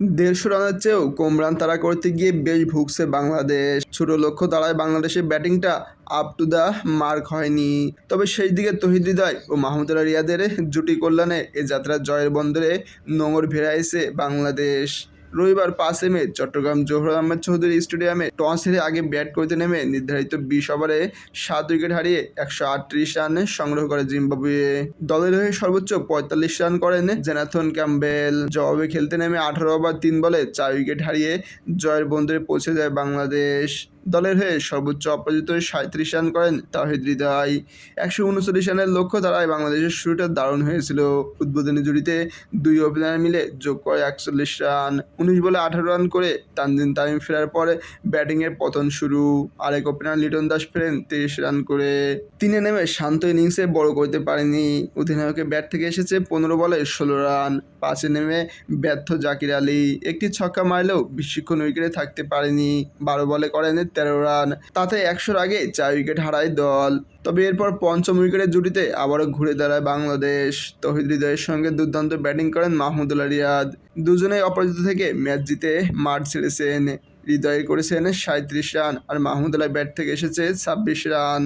দেড়শো রানের চেয়েও কম রান তারা করতে গিয়ে বেশ ভুগছে বাংলাদেশ। ছোট লক্ষ্য তারায় বাংলাদেশের ব্যাটিংটা আপ টু দ্য মার্ক হয়নি। তবে সেই দিকে তহিদ হৃদয় ও মাহমুদুল্লাহ রিয়াদের জুটি কল্যাণে এ যাত্রা জয়ের বন্দরে নোঙর ভেড়াইছে বাংলাদেশ। রবিবার পাঁচে মে, চট্টগ্রাম জোহর আহমেদ চৌধুরী স্টেডিয়ামে টস হেরে আগে ব্যাট করতে নেমে নির্ধারিত বিশ ওভারে সাত উইকেট হারিয়ে একশো আটত্রিশ রান সংগ্রহ করে জিম্বাবুয়ে। দলের হয়ে সর্বোচ্চ পঁয়তাল্লিশ রান করেন জেনাথন ক্যাম্বেল জবাবে খেলতে নেমে আঠারো ওভার তিন বলে চার উইকেট হারিয়ে জয়ের বন্দরে পৌঁছে যায় বাংলাদেশ। দলের হয়ে সর্বোচ্চ অপরাজিত সাঁত্রিশ রান করেন তাহিদ হৃদয়। একশো উনচল্লিশ রানের লক্ষ্য তারায় বাংলাদেশের শুরুটা দারুণ হয়েছিল। উদ্বোধনী জুড়িতে দুই ওপেনার মিলে যোগ করে একচল্লিশ রান, উনিশ বলে আঠারো রান করে তানজিন তামিম ফেরার পরে ব্যাটিংয়ের পতন শুরু। আরেক ওপেনার লিটন দাস ফেরেন তিরিশ রান করে। তিনে নেমে শান্ত ইনিংসে বড় করতে পারেনি। অধিনায়কের ব্যাট থেকে এসেছে পনেরো বলে ষোলো রান, পাঁচে নেমে ব্যর্থ জাকির আলী। একটি ছক্কা মারলেও বেশিক্ষণ উইকেটে থাকতে পারেনি। বারো বলে করেন তেরো রান। তাতে একশোর আগে চার উইকেট হারায় দল। তবে এরপর পঞ্চম উইকেটের জুটিতে আবারও ঘুরে দাঁড়ায় বাংলাদেশ। তহিদ হৃদয়ের সঙ্গে দুর্দান্ত ব্যাটিং করেন মাহমুদুল্লাহ রিয়াদ দুজনেই অপরাজিত থেকে ম্যাচ জিতে মাঠ ছেড়েছেন। হৃদয় করেছেন সাঁত্রিশ রান আর মাহমুদুল্লাহ ব্যাট থেকে এসেছে ছাব্বিশ রান।